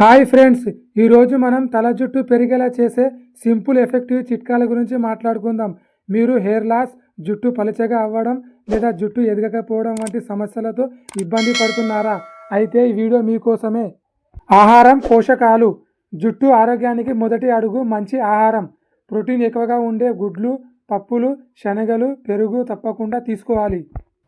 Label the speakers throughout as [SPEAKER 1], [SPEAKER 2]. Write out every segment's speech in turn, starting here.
[SPEAKER 1] Hi friends ఈరోజు మనం తల జుట్టు పెరిగేలా చేసే సింపుల్ ఎఫెక్టివ్ చిట్కాల గురించి మాట్లాడుకుందాం. మీరు హెయిర్ లాస్ జుట్టు పలచగా అవ్వడం లేదా జుట్టు ఎదగకపోవడం వంటి సమస్యలతో ఇబ్బంది పడుతున్నారా? అయితే ఈ వీడియో మీకోసమే. ఆహారం పోషకాలు. జుట్టు ఆరోగ్యానికి మొదటి అడుగు మంచి ఆహారం. ప్రోటీన్ ఎక్కువగా ఉండే గుడ్లు పప్పులు శనగలు పెరుగు తప్పకుండా తీసుకోవాలి.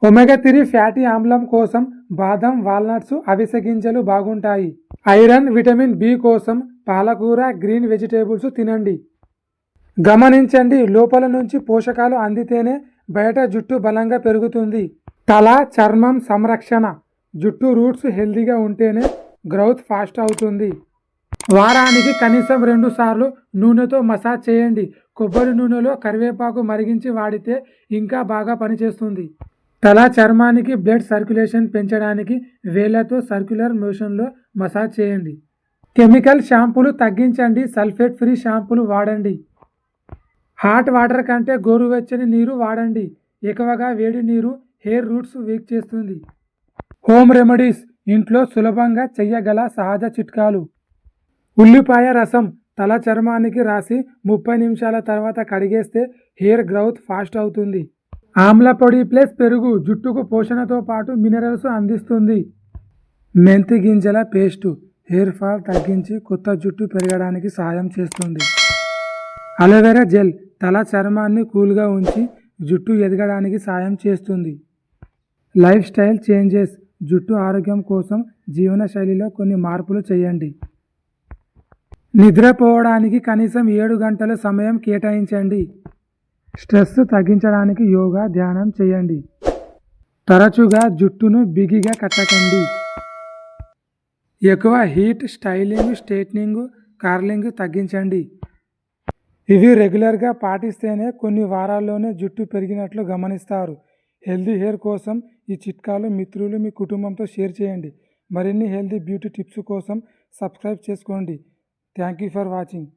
[SPEAKER 1] ఒమెగా త్రీ ఫ్యాటీ ఆమ్లం కోసం బాదం వాల్నట్స్ అవిసె గింజలు బాగుంటాయి. ఐరన్ విటమిన్ బి కోసం పాలకూర గ్రీన్ వెజిటేబుల్స్ తినండి. గమనించండి లోపల నుంచి పోషకాలు అందితేనే బయట జుట్టు బలంగా పెరుగుతుంది. తల చర్మం సంరక్షణ. జుట్టు రూట్స్ హెల్దీగా ఉంటేనే గ్రోత్ ఫాస్ట్ అవుతుంది. వారానికి కనీసం రెండు సార్లు నూనెతో మసాజ్ చేయండి. కొబ్బరి నూనెలో కరివేపాకు మరిగించి వాడితే ఇంకా బాగా పనిచేస్తుంది. తల చర్మానికి బ్లడ్ సర్క్యులేషన్ పెంచడానికి వేళ్ళతో సర్క్యులర్ మోషన్లో మసాజ్ చేయండి. కెమికల్ షాంపూలు తగ్గించండి. సల్ఫేట్ ఫ్రీ షాంపూలు వాడండి. హాట్ వాటర్ కంటే గోరువెచ్చని నీరు వాడండి. ఎక్కువగా వేడి నీరు హెయిర్ రూట్స్ వీక్ చేస్తుంది. హోమ్ రెమెడీస్ ఇంట్లో సులభంగా చెయ్యగల సహజ చిట్కాలు. ఉల్లిపాయ రసం తల చర్మానికి రాసి ముప్పై నిమిషాల తర్వాత కడిగేస్తే హెయిర్ గ్రోత్ ఫాస్ట్ అవుతుంది. ఆమ్ల పొడి ప్లస్ పెరుగు జుట్టుకు పోషణతో పాటు మినరల్స్ అందిస్తుంది. మెంతి గింజల పేస్టు హెయిర్ ఫాల్ తగ్గించి కొత్త జుట్టు పెరగడానికి సహాయం చేస్తుంది. అలోవెరా జెల్ తల చర్మాన్ని కూల్గా ఉంచి జుట్టు ఎదగడానికి సాయం చేస్తుంది. లైఫ్ స్టైల్ చేంజెస్ జుట్టు ఆరోగ్యం కోసం జీవనశైలిలో కొన్ని మార్పులు చేయండి. నిద్రపోవడానికి కనీసం ఏడు గంటల సమయం కేటాయించండి. స్ట్రెస్ తగ్గించడానికి యోగా ధ్యానం చేయండి. తరచుగా జుట్టును బిగిగా కట్టకండి. ఎక్కువ హీట్ స్టైలింగ్ స్ట్రైట్నింగ్ కార్లింగ్ తగ్గించండి. ఇవి రెగ్యులర్గా పాటిస్తేనే కొన్ని వారాల్లోనే జుట్టు పెరిగినట్లు గమనిస్తారు. హెల్దీ హెయిర్ కోసం ఈ చిట్కాలు మిత్రులు మీ కుటుంబంతో షేర్ చేయండి. మరిన్ని హెల్దీ బ్యూటీ టిప్స్ కోసం సబ్స్క్రైబ్ చేసుకోండి. Thank you for watching.